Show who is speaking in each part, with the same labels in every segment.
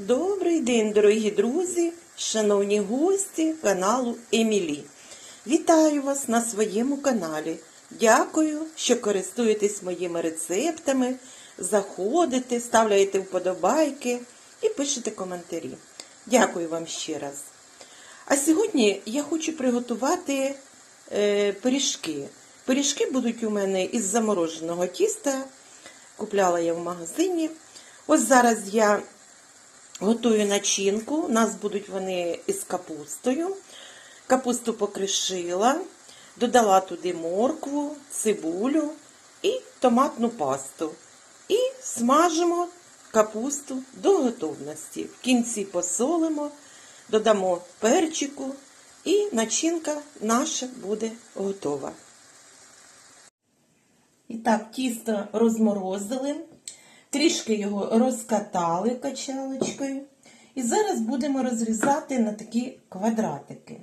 Speaker 1: Добрий день, дорогі друзі, шановні гості каналу Емілі. Вітаю вас на своєму каналі. Дякую, що користуєтесь моїми рецептами, заходите, ставляєте вподобайки і пишете коментарі. Дякую вам ще раз. А сьогодні я хочу приготувати е, пиріжки. Пиріжки будуть у мене із замороженого тіста. Купляла я в магазині. Ось зараз я готую начинку. У нас будуть вони із капустою. Капусту покришила, додала туди моркву, цибулю і томатну пасту. І смажимо капусту до готовності. В кінці посолимо, додамо перчику і начинка наша буде готова. І так, тісто розморозили, трішки його розкатали качалочкою. І зараз будемо розрізати на такі квадратики.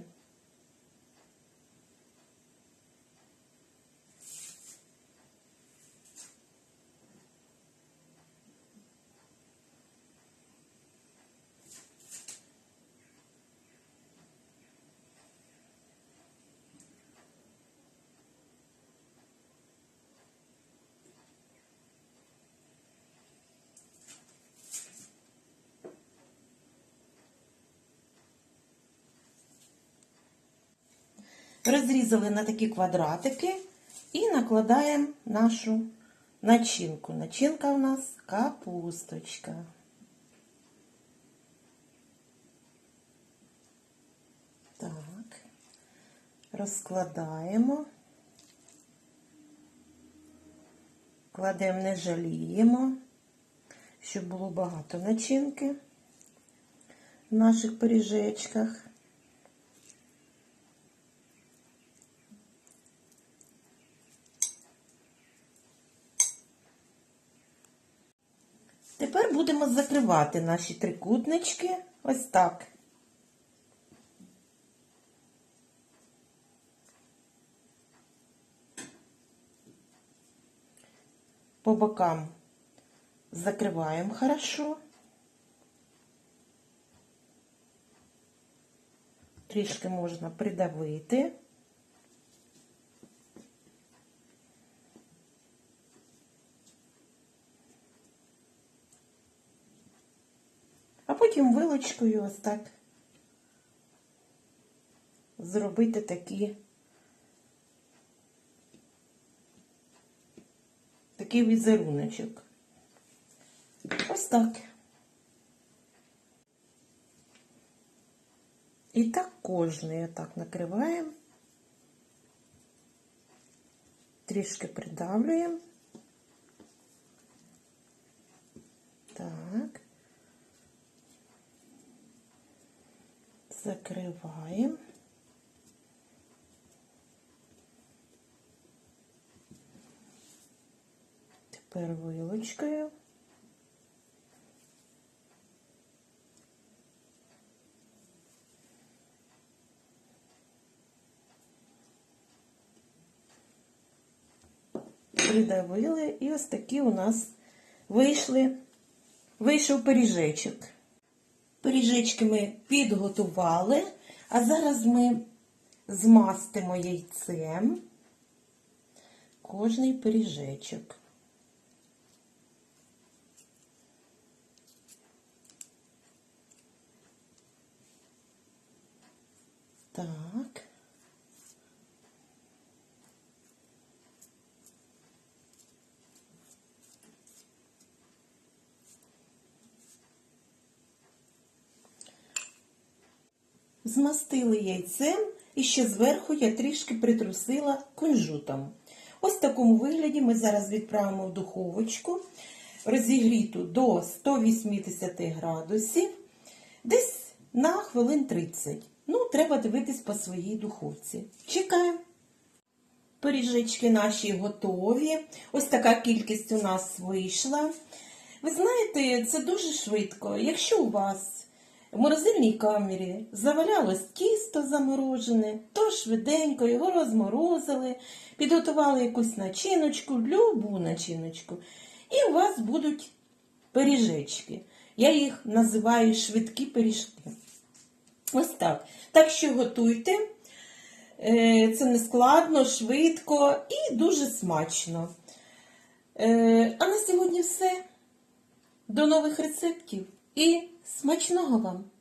Speaker 1: Розрізали на такі квадратики і накладаємо нашу начинку. Начинка у нас капусточка. Так, розкладаємо, кладемо, не жаліємо, щоб було багато начинки в наших пиріжечках. Тепер будемо закривати наші трикутнички ось так. По бокам закриваємо хорошо. Трішки можна придавити. Потім вилочкою ось так зробити такі такий візеруночок. Ось так. І так кожний отак накриваємо, трішки придавлюємо. Так. Закриваємо. Тепер вилочкою. Придавили і ось такі у нас вийшли, вийшов пиріжечок. Пиріжечки ми підготували, а зараз ми змастимо яйцем кожний пиріжечок. Так. Змастили яйцем і ще зверху я трішки притрусила кунжутом. Ось в такому вигляді ми зараз відправимо в духовочку, розігріту до 180 градусів, десь на хвилин 30. Ну, треба дивитись по своїй духовці. Чекаємо. Пиріжечки наші готові. Ось така кількість у нас вийшла. Ви знаєте, це дуже швидко. Якщо у вас в морозильній камері завалялось тісто заморожене, то швиденько його розморозили, підготували якусь начиночку, любу начиночку, і у вас будуть пиріжечки. Я їх називаю швидкі пиріжки. Ось так. Так що готуйте. Е, Це не складно, швидко і дуже смачно. Е, А на сьогодні все. До нових рецептів і смачного вам!